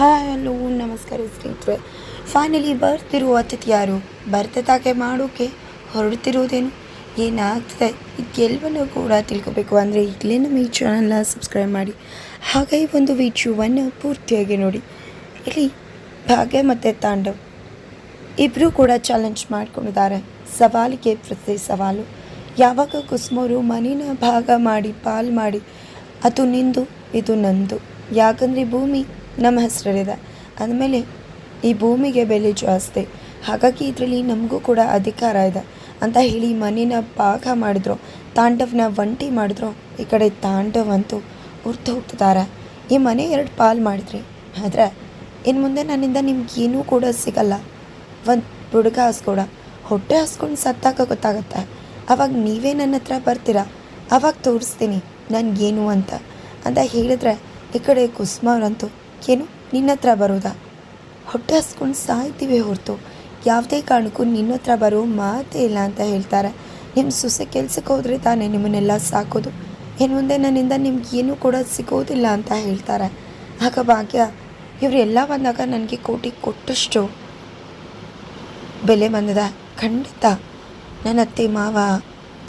Hi hello ನಮಸ್ಕಾರ ಸ್ನೇಹಿತರೆ. Finally ಬರ್ತಿರುವ ಅತಿಥಿ ಯಾರು? ಬರ್ತದಾಗೆ ಮಾಡೋಕೆ ಹೊರಡ್ತಿರೋದೇನು? ಏನಾಗ್ತದೆ? ಇದೆಲ್ಲವನ್ನು ಕೂಡ ತಿಳ್ಕೊಬೇಕು ಅಂದರೆ ಇಲ್ಲೇ ನಮ್ಮ ಈ ಚಾನಲ್ನ ಸಬ್ಸ್ಕ್ರೈಬ್ ಮಾಡಿ. ಹಾಗೆ ಒಂದು ವಿಡಿಯೋವನ್ನು ಪೂರ್ತಿಯಾಗಿ ನೋಡಿ. ಇಲ್ಲಿ ಭಾಗ್ಯ ಮತ್ತು ತಾಂಡವ್. ಇಬ್ಬರೂ ಕೂಡ ಚಾಲೆಂಜ್ ಮಾಡ್ಕೊಂಡಿದ್ದಾರೆ. ಸವಾಲಿಗೆ ಪ್ರತಿ ಸವಾಲು. ಯಾವಾಗ ಕುಸುಮರು ಮನೇನ ಭಾಗ ಮಾಡಿ, ಪಾಲು ಮಾಡಿ, ಅದು ನಿಂದು, ಇದು ನಂದು. ಯಾಕಂದರೆ ಭೂಮಿ ನಮ್ಮ ಹೆಸರಲ್ಲಿದೆ. ಅಂದಮೇಲೆ ಈ ಭೂಮಿಗೆ ಬೆಲೆ ಜಾಸ್ತಿ. ಹಾಗಾಗಿ ಇದರಲ್ಲಿ ನಮಗೂ ಕೂಡ ಅಧಿಕಾರ ಇದೆ ಅಂತ ಹೇಳಿ ಮನೆನ ಪಾಕ ಮಾಡಿದ್ರು. ತಾಂಡವನ ಒಂಟಿ ಮಾಡಿದ್ರು. ಈ ಕಡೆ ತಾಂಡವ್ ಅಂತೂ ಉರ್ತು ಹೋಗ್ತಿದ್ದಾರೆ ಈ ಮನೆ ಎರಡು ಪಾಲು ಮಾಡಿದ್ರಿ. ಆದರೆ ಇನ್ನು ಮುಂದೆ ನನ್ನಿಂದ ನಿಮ್ಗೆ ಏನೂ ಕೂಡ ಸಿಗಲ್ಲ. ಒಂದು ಬುಡುಗ ಹಾಸ್ಕೊಡ. ಹೊಟ್ಟೆ ಹಾಸ್ಕೊಂಡು ಸತ್ತಾಕ ಗೊತ್ತಾಗುತ್ತೆ. ಅವಾಗ ನೀವೇ ನನ್ನ ಹತ್ರ ಬರ್ತೀರಾ? ಅವಾಗ ತೋರಿಸ್ತೀನಿ. ನನಗೇನು ಅಂತ. ಅಂತ ಹೇಳಿದ್ರೆ ಈ ಕಡೆ ಕುಸುಮವ್ರಂತೂ ಏನು? ನಿನ್ನ ಹತ್ರ ಬರೋದಾ ಹೊಟ್ಟೆ ಹಸ್ಕೊಂಡು ಸಾಯ್ತೀವಿ ಹೊರತು. ಯಾವುದೇ ಕಾರಣಕ್ಕೂ ನಿನ್ನ ಹತ್ರ ಬರೋ ಮಾತೇ ಇಲ್ಲ ಅಂತ ಹೇಳ್ತಾರೆ. ನಿಮ್ಮ ಸೊಸೆ ಕೆಲ್ಸಕ್ಕೆ ಹೋದರೆ ತಾನೇ ನಿಮ್ಮನ್ನೆಲ್ಲ ಸಾಕೋದು. ಇನ್ನು ಮುಂದೆ ನನ್ನಿಂದ ನಿಮ್ಗೆ ಏನೂ ಕೂಡ ಸಿಗೋದಿಲ್ಲ ಅಂತ ಹೇಳ್ತಾರೆ. ಆಗ ಭಾಗ್ಯ ಇವರೆಲ್ಲ ಬಂದಾಗ ನನಗೆ ಕೋಟಿ ಕೊಟ್ಟಷ್ಟು ಬೆಲೆ ಬಂದದ. ಖಂಡಿತ. ನನ್ನ ಅತ್ತೆ ಮಾವ,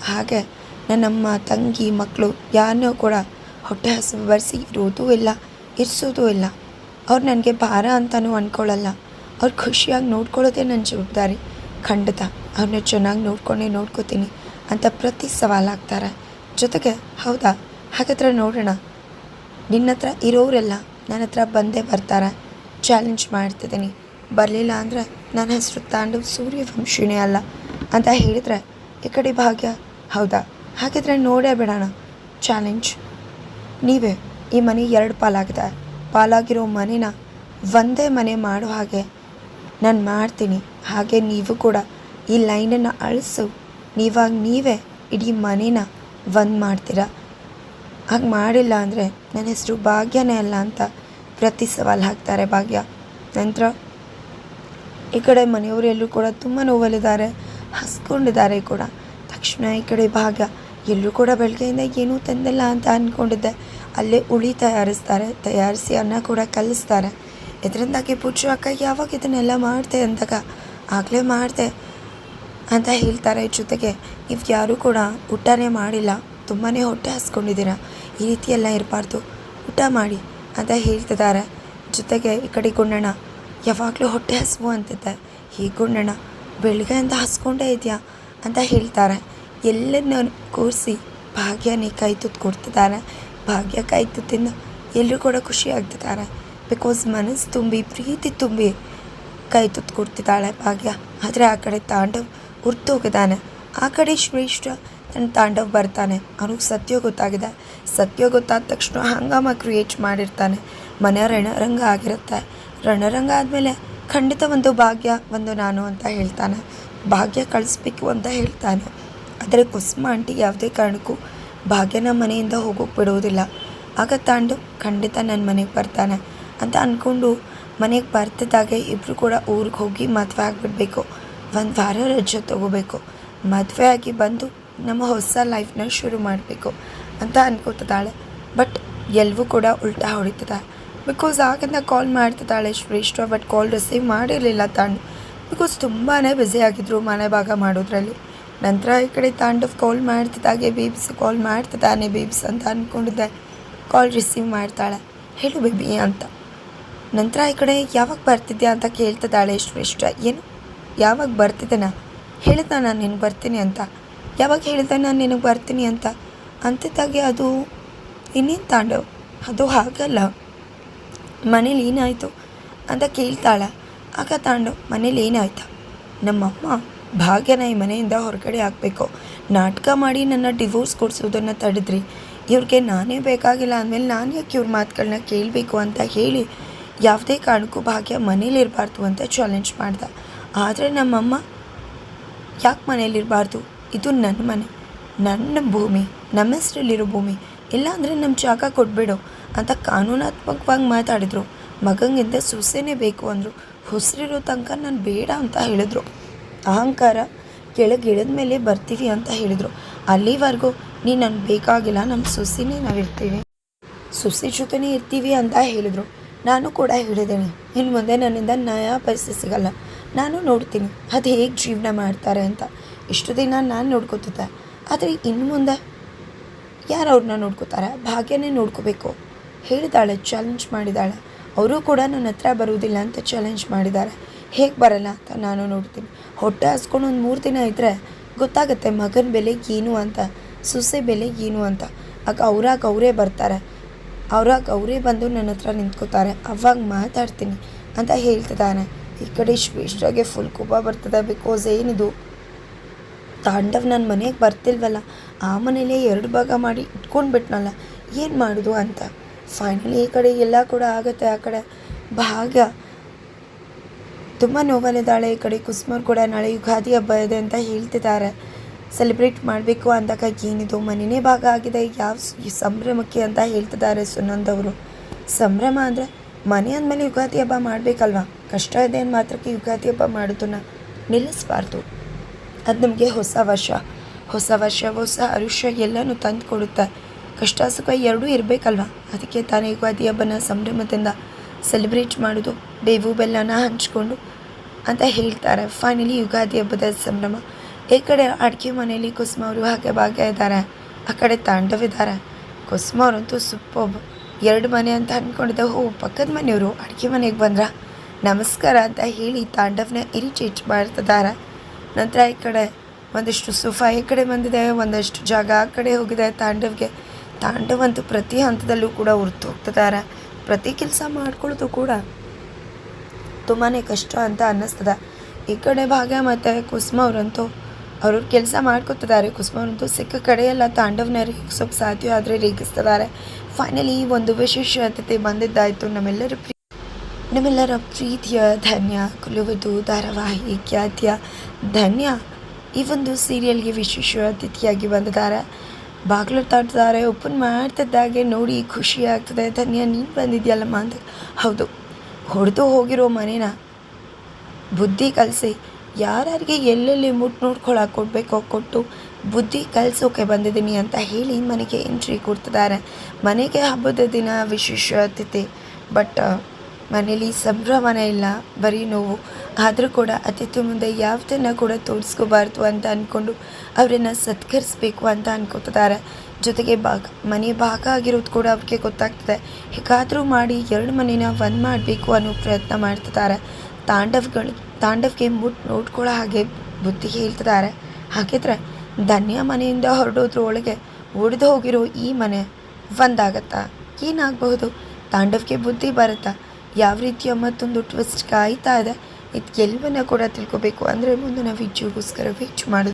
ಹಾಗೆ ನನ್ನಮ್ಮ, ತಂಗಿ ಮಕ್ಕಳು ಯಾರನ್ನೂ ಕೂಡ ಹೊಟ್ಟೆ ಹಸು ಬರೆಸಿ ಇರೋದೂ ಇಲ್ಲ, ಇರಿಸೋದೂ ಇಲ್ಲ. ಅವ್ರು ನನಗೆ ಭಾರ ಅಂತಲೂ ಅಂದ್ಕೊಳ್ಳಲ್ಲ ಅವ್ರು ಖುಷಿಯಾಗಿ ನೋಡ್ಕೊಳ್ಳೋದೇ ನನ್ನ ಜವಾಬ್ದಾರಿ. ಖಂಡಿತ ಅವ್ರನ್ನ ಚೆನ್ನಾಗಿ ನೋಡ್ಕೊಂಡೆ ನೋಡ್ಕೋತೀನಿ ಅಂತ ಪ್ರತಿ ಸವಾಲಾಗ್ತಾರೆ ಜೊತೆಗೆ, ಹೌದಾ? ಹಾಗಾದ್ರೆ ನೋಡೋಣ. ನಿನ್ನ ಹತ್ರ ಇರೋರೆಲ್ಲ ನನ್ನ ಹತ್ರ ಬಂದೇ ಬರ್ತಾರೆ. ಚಾಲೆಂಜ್ ಮಾಡ್ತಿದ್ದೀನಿ. ಬರಲಿಲ್ಲ ಅಂದರೆ ನನ್ನ ಹೆಸರು ತಾಂಡು ಸೂರ್ಯವಂಶಿನೇ ಅಲ್ಲ ಅಂತ ಹೇಳಿದ್ರೆ ಈ ಕಡೆ ಭಾಗ್ಯ? ಹೌದಾ? ಹಾಗಿದ್ರೆ ನೋಡೇ ಬಿಡೋಣ. ಚಾಲೆಂಜ್. ನೀವೇ, ಈ ಮನೆ ಎರಡು ಪಾಲಾಗಿದೆ. ಪಾಲಾಗಿರೋ ಮನೇನ ಒಂದೇ ಮನೆ ಮಾಡೋ ಹಾಗೆ. ನಾನು ಮಾಡ್ತೀನಿ. ಹಾಗೆ ನೀವು ಕೂಡ ಈ ಲೈನನ್ನು ಅಳಿಸು. ನೀವಾಗ ನೀವೇ ಇಡೀ ಮನೇನ ಒಂದು ಮಾಡ್ತೀರಾ? ಹಾಗೆ ಮಾಡಿಲ್ಲ ಅಂದರೆ ನನ್ನ ಹೆಸರು ಭಾಗ್ಯನೇ ಅಲ್ಲ ಅಂತ ಪ್ರತಿ ಸವಾಲು ಹಾಕ್ತಾರೆ ಭಾಗ್ಯ. ನಂತರ, ಈ ಕಡೆ ಮನೆಯವರೆಲ್ಲರೂ ಕೂಡ ತುಂಬ ನೋವಲ್ಲಿದ್ದಾರೆ. ಹಸ್ಕೊಂಡಿದ್ದಾರೆ ಕೂಡ. ತಕ್ಷಣ ಈ ಕಡೆ ಭಾಗ್ಯ ಎಲ್ಲರೂ ಕೂಡ ಬೆಳಗ್ಗೆಯಿಂದ ಏನೂ ತಂದಿಲ್ಲ ಅಂತ ಅಂದ್ಕೊಂಡಿದ್ದೆ ಅಲ್ಲೇ ಉಳಿ ತಯಾರಿಸ್ತಾರೆ. ತಯಾರಿಸಿ ಅನ್ನ ಕೂಡ ಕಲಿಸ್ತಾರೆ. ಇದರಿಂದಾಗಿ ಪುಚ್ಚು ಅಕ್ಕ, ಯಾವಾಗ ಇದನ್ನೆಲ್ಲ ಮಾಡ್ತೆ ಅಂದಾಗ, ಆಗಲೇ ಮಾಡಿದೆ ಅಂತ ಹೇಳ್ತಾರೆ ಜೊತೆಗೆ. ನೀವು ಯಾರೂ ಕೂಡ ಊಟನೇ ಮಾಡಿಲ್ಲ. ತುಂಬಾ ಹೊಟ್ಟೆ ಹಸ್ಕೊಂಡಿದ್ದೀರಾ. ಈ ರೀತಿ ಎಲ್ಲ ಇರಬಾರ್ದು. ಊಟ ಮಾಡಿ ಅಂತ ಹೇಳ್ತಿದ್ದಾರೆ. ಜೊತೆಗೆ ಈ ಕಡೆ ಗುಂಡಣ್ಣ ಯಾವಾಗಲೂ ಹೊಟ್ಟೆ ಹಸುವು ಅಂತಿದ್ದೆ. ಈ ಗುಂಡಣ್ಣ ಅಂತ ಹಸ್ಕೊಂಡೇ ಇದೆಯಾ? ಅಂತ ಹೇಳ್ತಾರೆ. ಎಲ್ಲರನ್ನ ಕೂರಿಸಿ ಭಾಗ್ಯನೇ ಕೈ ತುತ್ತು ಕೊಡ್ತಿದ್ದಾರೆ. ಭಾಗ್ಯ ಕೈ ತಿನ್ನು. ಎಲ್ಲರೂ ಕೂಡ ಖುಷಿ ಆಗ್ತಿದ್ದಾರೆ. ಬಿಕಾಸ್ ಮನಸ್ಸು ತುಂಬಿ, ಪ್ರೀತಿ ತುಂಬಿ ಕೈ ತುತ್ತು ಕೊಡ್ತಿದ್ದಾಳೆ ಭಾಗ್ಯ. ಆದರೆ ಆ ಕಡೆ ತಾಂಡವ್ ಹೋಗಿದ್ದಾನೆ. ಆ ಕಡೆ ಶ್ರೇಷ್ಠ ತನ್ನ ತಾಂಡವ್ ಬರ್ತಾನೆ. ಅವ್ನಿಗೆ ಸತ್ಯ ಗೊತ್ತಾಗಿದೆ. ಸತ್ಯ ಗೊತ್ತಾದ ತಕ್ಷಣ ಹಂಗಾಮ ಕ್ರಿಯೇಟ್ ಮಾಡಿರ್ತಾನೆ. ಮನೆ ರಣರಂಗ ಆಗಿರುತ್ತೆ. ರಣರಂಗ ಆದಮೇಲೆ ಖಂಡಿತ ಒಂದು ಭಾಗ್ಯ, ಒಂದು ನಾನು ಅಂತ ಹೇಳ್ತಾನೆ. ಭಾಗ್ಯ ಕಳಿಸ್ಬೇಕು ಅಂತ ಹೇಳ್ತಾನೆ. ಆದರೆ ಕುಸುಮ ಆಂಟಿ ಯಾವುದೇ ಕಾರಣಕ್ಕೂ ಭಾಗ್ಯನ ಮನೆಯಿಂದ ಹೋಗೋಕೆ ಬಿಡೋದಿಲ್ಲ. ಆಗ ತಾಂಡು, ಖಂಡಿತ ನನ್ನ ಮನೆಗೆ ಬರ್ತಾನೆ ಅಂತ ಅಂದ್ಕೊಂಡು ಮನೆಗೆ ಬರ್ತಿದ್ದಾಗೆ ಇಬ್ಬರು ಕೂಡ ಊರಿಗೆ ಹೋಗಿ ಮದುವೆ ಆಗಿಬಿಡ್ಬೇಕು. ಒಂದು ವಾರ ರಜೆ ತೊಗೋಬೇಕು. ಮದುವೆ ಆಗಿ ಬಂದು ನಮ್ಮ ಹೊಸ ಲೈಫ್ನ ಶುರು ಮಾಡಬೇಕು ಅಂತ ಅನ್ಕೋತಿದ್ದಾಳೆ. ಬಟ್ ಎಲ್ಲವೂ ಕೂಡ ಉಲ್ಟಾ ಹೊಡಿತದೆ. ಬಿಕಾಸ್ ಆಗಿಂದ ಕಾಲ್ ಮಾಡ್ತಿದ್ದಾಳೆ ಶ್ರೇಷ್ಠ ಬಟ್ ಕಾಲ್ ರಿಸೀವ್ ಮಾಡಿರಲಿಲ್ಲ ತಾಂಡು. ಬಿಕಾಸ್ ತುಂಬಾ ಬ್ಯುಸಿ ಆಗಿದ್ರು ಮನೆ ಭಾಗ ಮಾಡೋದ್ರಲ್ಲಿ. ನಂತರ ಈ ಕಡೆ ತಾಂಡವ್ ಕಾಲ್ ಮಾಡ್ತಿದ್ದಾಗೆ ಬೇಬ್ಸ್ ಕಾಲ್ ಮಾಡ್ತಿದ್ದಾನೆ ಬೇಬ್ಸ್ ಅಂತ ಅಂದ್ಕೊಂಡಿದ್ದೆ ಕಾಲ್ ರಿಸೀವ್ ಮಾಡ್ತಾಳೆ. ಹೇಳು ಬೇಬಿ ಅಂತ. ನಂತರ ಈ ಕಡೆ, ಯಾವಾಗ ಬರ್ತಿದ್ಯಾ ಅಂತ ಕೇಳ್ತಿದ್ದಾಳೆ ಶ್ರೇಷ್ಠ ಏನು? ಯಾವಾಗ ಬರ್ತಿದ್ದಾನ? ಹೇಳಿದ ನಾನು ನಿನಗೆ ಬರ್ತೀನಿ ಅಂತ. ಯಾವಾಗ ಹೇಳಿದ ನಾನು ನಿನಗೆ ಬರ್ತೀನಿ ಅಂತ? ಅಂತಿದ್ದಾಗೆ, ಅದು ಇನ್ನೇನು ತಾಂಡವ್? ಅದು ಹಾಗಲ್ಲ. ಮನೇಲಿ ಏನಾಯಿತು? ಅಂತ ಕೇಳ್ತಾಳೆ. ಆಗ ತಾಂಡವ್, ಮನೇಲಿ ಏನಾಯ್ತಾ? ನಮ್ಮಮ್ಮ ಭಾಗ್ಯನ ಈ ಮನೆಯಿಂದ ಹೊರಗಡೆ ಹಾಕಬೇಕು. ನಾಟಕ ಮಾಡಿ ನನ್ನ ಡಿವೋರ್ಸ್ ಕೊಡಿಸೋದನ್ನು ತಡೆದ್ರಿ. ಇವ್ರಿಗೆ ನಾನೇ ಬೇಕಾಗಿಲ್ಲ ಅಂದಮೇಲೆ ನಾನು ಯಾಕೆ ಇವ್ರ ಮಾತುಗಳನ್ನ ಕೇಳಬೇಕು ಅಂತ ಹೇಳಿ ಯಾವುದೇ ಕಾರಣಕ್ಕೂ ಭಾಗ್ಯ ಮನೇಲಿರಬಾರ್ದು ಅಂತ ಚಾಲೆಂಜ್ ಮಾಡ್ದೆ. ಆದರೆ ನಮ್ಮಮ್ಮ ಯಾಕೆ ಮನೇಲಿರಬಾರ್ದು ಇದು ನನ್ನ ಮನೆ, ನನ್ನ ಭೂಮಿ, ನಮ್ಮ ಹೆಸರಲ್ಲಿರೋ ಭೂಮಿ. ಇಲ್ಲಾಂದರೆ ನಮ್ಮ ಜಾಗ ಕೊಟ್ಬಿಡು ಅಂತ ಕಾನೂನಾತ್ಮಕವಾಗಿ ಮಾತಾಡಿದರು. ಮಗಂಗಿಂದ ಸೊಸೆನೇ ಬೇಕು ಅಂದರು. ಹೊಸರಿರೋ ತನಕ ನಾನು ಬೇಡ ಅಂತ ಹೇಳಿದ್ರು. ಅಹಂಕಾರ ಕೆಳಗಿಳಿದ ಮೇಲೆ ಬರ್ತೀವಿ ಅಂತ ಹೇಳಿದರು. ಅಲ್ಲಿವರೆಗೂ ನೀ ನನಗೆ ಬೇಕಾಗಿಲ್ಲ ನಮ್ಮ ಸೊಸಿನೇ ನಾವು ಇರ್ತೀವಿ. ಸೊಸಿ ಜೊತೆನೇ ಇರ್ತೀವಿ ಅಂತ ಹೇಳಿದರು. ನಾನು ಕೂಡ ಹೇಳಿದ್ದೇನೆ. ಇನ್ನು ಮುಂದೆ ನನ್ನಿಂದ ನಯಾ ಪರಿಸ್ಥಿತಿ ಸಿಗಲ್ಲ. ನಾನು ನೋಡ್ತೀನಿ. ಅದು ಹೇಗೆ ಜೀವನ ಮಾಡ್ತಾರೆ ಅಂತ. ಇಷ್ಟು ದಿನ ನಾನು ನೋಡ್ಕೋತಿದ್ದೆ. ಆದರೆ ಇನ್ನು ಮುಂದೆ ಯಾರು ಅವ್ರನ್ನ ನೋಡ್ಕೋತಾರೆ? ಭಾಗ್ಯನೇ ನೋಡ್ಕೋಬೇಕು. ಹೇಳಿದಾಳೆ ಚಾಲೆಂಜ್ ಮಾಡಿದಾಳೆ. ಅವರು ಕೂಡ ನನ್ನ ಹತ್ರ ಬರುವುದಿಲ್ಲ ಅಂತ ಚಾಲೆಂಜ್ ಮಾಡಿದ್ದಾರೆ. ಹೇಗೆ ಬರಲ್ಲ ಅಂತ ನಾನು ನೋಡ್ತೀನಿ. ಹೊಟ್ಟೆ ಹಸ್ಕೊಂಡು ಒಂದು ಮೂರು ದಿನ ಇದ್ದರೆ ಗೊತ್ತಾಗುತ್ತೆ ಮಗನ ಬೆಲೆ ಏನು ಅಂತ, ಸೊಸೆ ಬೆಲೆ ಏನು ಅಂತ. ಆಗ ಅವ್ರಾಗ ಅವರೇ ಬರ್ತಾರೆ. ಅವ್ರಾಗ ಅವರೇ ಬಂದು ನನ್ನ ಹತ್ರ ನಿಂತ್ಕೋತಾರೆ. ಅವಾಗ ಮಾತಾಡ್ತೀನಿ ಅಂತ ಹೇಳ್ತಿದ್ದಾನೆ. ಈ ಕಡೆ ಶ್ರೇಷ್ಠಗೆ ಫುಲ್ ಕೋಪ ಬರ್ತದೆ ಬಿಕಾಸ್ ಏನಿದು? ತಾಂಡವ್ ನನ್ನ ಮನೆಗೆ ಬರ್ತಿಲ್ವಲ್ಲ, ಆ ಮನೇಲೇ ಎರಡು ಭಾಗ ಮಾಡಿ ಇಟ್ಕೊಂಡ್ಬಿಟ್ನಲ್ಲ, ಏನು ಮಾಡೋದು ಅಂತ. ಫೈನಲಿ ಈ ಕಡೆ ಎಲ್ಲ ಕೂಡ ಆಗುತ್ತೆ ಆ ಕಡೆ. ಭಾಗ್ಯ ತುಂಬ ನೋವಲ್ಲಿದ್ದಾಳೆ. ಈ ಕಡೆ ಕುಸುಮರ್ ಕೂಡ ನಾಳೆ ಯುಗಾದಿ ಹಬ್ಬ ಇದೆ ಅಂತ ಹೇಳ್ತಿದ್ದಾರೆ. ಸೆಲೆಬ್ರೇಟ್ ಮಾಡಬೇಕು ಅಂದಾಗ ಏನಿದು? ಮನೆಯೇ ಭಾಗ ಆಗಿದೆ. ಯಾವ ಸಂಭ್ರಮಕ್ಕೆ ಅಂತ ಹೇಳ್ತಿದ್ದಾರೆ ಸುನಂದವರು ಸಂಭ್ರಮ ಅಂದರೆ ಮನೆ ಅಂದಮೇಲೆ ಯುಗಾದಿ ಹಬ್ಬ ಮಾಡಬೇಕಲ್ವಾ? ಕಷ್ಟ ಇದೆ ಅಂದ ಮಾತ್ರಕ್ಕೆ ಯುಗಾದಿ ಹಬ್ಬ ಮಾಡೋದನ್ನ ನಿಲ್ಲಿಸಬಾರ್ದು. ಅದು ನಮಗೆ ಹೊಸ ವರ್ಷ. ಹೊಸ ವರ್ಷ ಹೊಸ ಅರುಷ್ಯ ಎಲ್ಲನೂ ತಂದು ಕೊಡುತ್ತೆ. ಕಷ್ಟ ಸುಖ ಎರಡೂ ಇರಬೇಕಲ್ವ? ಅದಕ್ಕೆ ತಾನೇ ಯುಗಾದಿ ಹಬ್ಬನ ಸಂಭ್ರಮದಿಂದ ಸೆಲೆಬ್ರೇಟ್ ಮಾಡೋದು ಬೇವು ಬೆಲ್ಲನ ಹಂಚ್ಕೊಂಡು ಅಂತ ಹೇಳ್ತಾರೆ. ಫೈನಲಿ ಯುಗಾದಿ ಹಬ್ಬದ ಸಂಭ್ರಮ. ಈ ಕಡೆ ಅಡುಗೆ ಮನೆಯಲ್ಲಿ ಕುಸುಮ ಅವರು ಹಾಗೆ ಭಾಗ್ಯ ಇದ್ದಾರೆ. ಆ ಕಡೆ ತಾಂಡವ್ ಇದ್ದಾರೆ. ಕುಸುಮ ಅವರಂತೂ ಸೂಪರ್ಬ್ ಎರಡು ಮನೆ ಅಂತ ಅಂದ್ಕೊಂಡಿದ್ದೆ ಹೋ ಪಕ್ಕದ ಮನೆಯವರು ಅಡುಗೆ ಮನೆಗೆ ಬಂದ್ರ? ನಮಸ್ಕಾರ ಅಂತ ಹೇಳಿ ತಾಂಡವನ ಇರಿಟೇಟ್ ಮಾಡ್ತಿದ್ದಾರೆ. ನಂತರ ಈ ಕಡೆ ಒಂದಷ್ಟು ಸುಫಾ ಈ ಕಡೆ ಬಂದಿದೆ, ಒಂದಷ್ಟು ಜಾಗ ಆ ಕಡೆ ಹೋಗಿದೆ ತಾಂಡವ್ಗೆ. ತಾಂಡವಂತೂ ಪ್ರತಿ ಹಂತದಲ್ಲೂ ಕೂಡ ಉರ್ತು ಹೋಗ್ತಿದ್ದಾರೆ. ಪ್ರತಿ ಕೆಲಸ ಮಾಡ್ಕೊಳ್ಳೋದು ಕೂಡ ತುಂಬಾ ಕಷ್ಟ ಅಂತ ಅನ್ನಿಸ್ತದೆ. ಈ ಕಡೆ ಭಾಗ್ಯ ಮತ್ತು ಕುಸುಮ ಅವರಂತೂ ಅವರು ಕೆಲಸ ಮಾಡ್ಕೊತಿದ್ದಾರೆ. ಕುಸುಮ ಅವರಂತೂ ಸಿಕ್ಕ ಕಡೆಯೆಲ್ಲ ತಾಂಡವನ ರೇಗಿಸೋಕೆ ಸಾಧ್ಯ ಆದರೆ ರೇಗಿಸ್ತಿದ್ದಾರೆ. ಫೈನಲಿ ಒಂದು ವಿಶೇಷ ಅತಿಥಿ ಬಂದಿದ್ದಾಯಿತು. ನಮ್ಮೆಲ್ಲರ ಪ್ರೀ ನಮ್ಮೆಲ್ಲರ ಪ್ರೀತಿಯ, ಧನ್ಯ, ಕುಲುವುದು, ಧಾರಾವಾಹಿ, ಖ್ಯಾತಿಯ, ಧನ್ಯ ಈ ಒಂದು ಸೀರಿಯಲ್ಗೆ ವಿಶೇಷ ಅತಿಥಿಯಾಗಿ ಬಂದಿದ್ದಾರೆ. ಬಾಗಿಲು ತಟ್ಟಿದ್ದಾರೆ ಓಪನ್ ಮಾಡ್ತಿದ್ದಾಗೆ ನೋಡಿ ಖುಷಿ ಆಗ್ತದೆ. ಧನ್ಯ, ನೀನು ಬಂದಿದ್ಯಲ್ಲಮ್ಮ ಅಂತ. ಹೌದು. ಹೊಡೆದು ಹೋಗಿರೋ ಮನೇನ ಬುದ್ಧಿ ಕಲಿಸಿ, ಯಾರ್ಯಾರಿಗೆ ಎಲ್ಲೆಲ್ಲಿ ಮುಟ್ ನೋಡ್ಕೊಳಕ್ಕೆ ಕೊಡಬೇಕೋ ಕೊಟ್ಟು ಬುದ್ಧಿ ಕಲಿಸೋಕೆ ಬಂದಿದ್ದೀನಿ ಅಂತ ಹೇಳಿ ಮನೆಗೆ ಎಂಟ್ರಿ ಕೊಡ್ತಿದ್ದಾರೆ. ಮನೆಗೆ ಹಬ್ಬದ ದಿನ ವಿಶೇಷ ಅತಿಥಿ ಬಟ್ ಮನೇಲಿ ಸಂಭ್ರಮನೇ ಇಲ್ಲ, ಬರೀ ನೋವು. ಆದರೂ ಕೂಡ ಅತಿಥಿ ಮುಂದೆ ಯಾವುದನ್ನು ಕೂಡ ತೋರಿಸ್ಕೋಬಾರ್ದು ಅಂತ ಅಂದ್ಕೊಂಡು ಅವರನ್ನು ಸತ್ಕರಿಸಬೇಕು ಅಂತ ಅನ್ಕೋತಿದ್ದಾರೆ. ಜೊತೆಗೆ ಭಾಗ, ಮನೆ ಭಾಗ ಆಗಿರೋದು ಕೂಡ ಅವ್ರಿಗೆ ಗೊತ್ತಾಗ್ತದೆ. ಹೇಗಾದರೂ ಮಾಡಿ ಎರಡು ಮನೇನ ಒಂದು ಮಾಡಬೇಕು ಅನ್ನೋ ಪ್ರಯತ್ನ ಮಾಡ್ತಿದ್ದಾರೆ. ತಾಂಡವ್ಗಳು, ತಾಂಡವ್ಗೆ ಮುಟ್ಟು ನೋಡ್ಕೊಳ್ಳೋ ಹಾಗೆ ಬುದ್ಧಿ ಹೇಳ್ತಿದ್ದಾರೆ. ಹಾಗಿದ್ರೆ ಧನ್ಯ ಮನೆಯಿಂದ ಹೊರಡೋದ್ರೊಳಗೆ ಒಡೆದು ಹೋಗಿರೋ ಈ ಮನೆ ಒಂದಾಗತ್ತಾ? ಏನಾಗಬಹುದು? ತಾಂಡವ್ಗೆ ಬುದ್ಧಿ ಬರುತ್ತಾ? ಯಾವ ರೀತಿಯ ಮತ್ತೊಂದು ಟ್ವಿಸ್ಟ್ ಕಾಯ್ತಾ ಇದೆ ಇದು ಎಲ್ಲವನ್ನ ಕೂಡ ತಿಳ್ಕೊಬೇಕು. ಅಂದರೆ ಮುಂದೆ ನಾವು ಹೆಚ್ಚುಗೋಸ್ಕರ ಹೆಚ್ಚು ಮಾಡೋದು.